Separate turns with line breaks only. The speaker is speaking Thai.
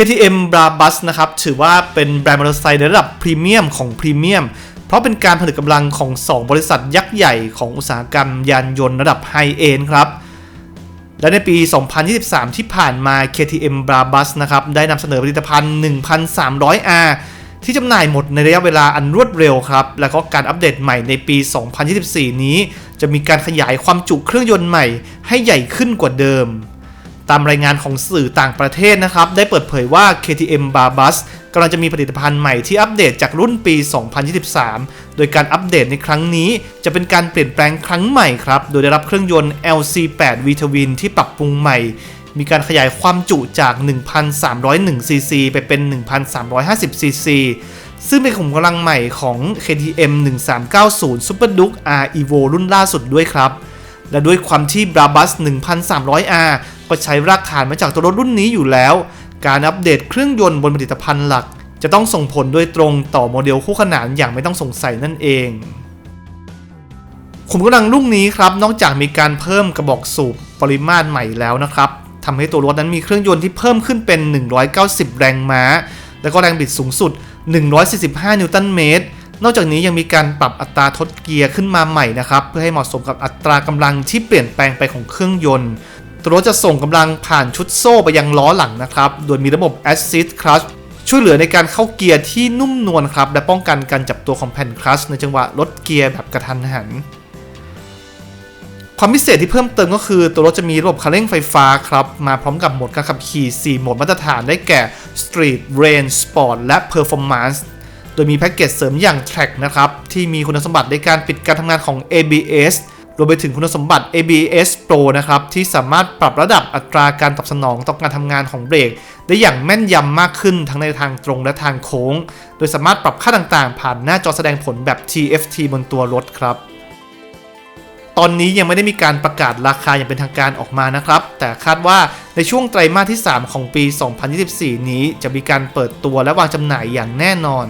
KTM Brabus นะครับถือว่าเป็นแบรนด์มอเตอร์ไซค์ในระดับพรีเมียมของพรีเมียมเพราะเป็นการผนึกกำลังของ 2 บริษัทยักษ์ใหญ่ของอุตสาหกรรมยานยนต์ระดับไฮเอนครับและในปี 2023 ที่ผ่านมา KTM Brabus นะครับได้นำเสนอผลิตภัณฑ์ 1,300R ที่จำหน่ายหมดในระยะเวลาอันรวดเร็วครับ แล้วก็การอัปเดตใหม่ในปี 2024 นี้ จะมีการขยายความจุเครื่องยนต์ใหม่ให้ใหญ่ขึ้นกว่าเดิม ตามรายงานของสื่อต่างประเทศนะครับ ได้เปิดเผยว่า KTM Barbus กำลังจะมีผลิตภัณฑ์ใหม่ที่อัปเดตจากรุ่นปี 2023 โดยการอัปเดตในครั้งนี้ จะเป็นการเปลี่ยนแปลงครั้งใหม่ครับ โดยได้รับเครื่องยนต์ LC8 V Twin ที่ปรับปรุงใหม่ มีการขยายความจุจาก 1,301 cc ไปเป็น 1,350 cc ซึ่งเป็นขุมกำลังใหม่ของ KTM 1390 Super Duke R Evo รุ่นล่าสุดด้วยครับ และด้วยความที่ Brabus 1300R ก็ใช้รากฐานมาจากตัวรถรุ่นนี้อยู่แล้ว การอัปเดตเครื่องยนต์บนผลิตภัณฑ์หลัก จะต้องส่งผลโดยตรงต่อโมเดลคู่ขนานอย่างไม่ต้องสงสัยนั่นเองขุมกำลังรุ่นนี้ครับ นอกจากมีการเพิ่มกระบอกสูบปริมาตรใหม่แล้วนะครับทำให้ตัวรถนั้นมีเครื่องยนต์ที่เพิ่มขึ้นเป็น 190 แรงม้า แล้วก็แรงบิดสูงสุด 145 นิวตันเมตร นอกจากนี้ยังมีการปรับอัตราทดเกียร์ขึ้นมาใหม่นะครับ เพื่อให้เหมาะสมกับอัตรากำลังที่เปลี่ยนแปลงไปของเครื่องยนต์ตัวรถจะส่งกำลังผ่านชุดโซ่ไปยังล้อหลังนะครับ โดยมีระบบ Assist Clutch ช่วยเหลือในการเข้าเกียร์ที่นุ่มนวลครับ และป้องกันการจับตัวของแผ่นคลัชในจังหวะลดเกียร์แบบกระทันหัน ความพิเศษที่เพิ่มเติมก็คือ ตัวรถจะมีระบบคันเร่งไฟฟ้าครับ มาพร้อมกับโหมดการขับขี่ 4 โหมดมาตรฐานได้แก่ Street, Range, Sport และ Performance ดยมีแพ็กเกจเสริมอย่าง Track นะครับ ที่มีคุณสมบัติในการปิดการทำงานของ ABS รวมไปถึงคุณสมบัติ ABS Pro นะครับ ที่สามารถปรับระดับอัตราการตอบสนองต่อการทำงานของเบรก ได้อย่างแม่นยำมากขึ้นทั้งในทางตรงและทางโค้ง โดยสามารถปรับค่าต่างๆ ผ่านหน้าจอแสดงผลแบบ TFT บนตัวรถครับ ตอนนี้ยังไม่ได้มีการประกาศราคาอย่างเป็นทางการออกมานะครับ แต่คาดว่าในช่วงไตรมาสที่ 3 ของปี 2024 นี้จะมีการเปิดตัวและวางจำหน่ายอย่างแน่นอน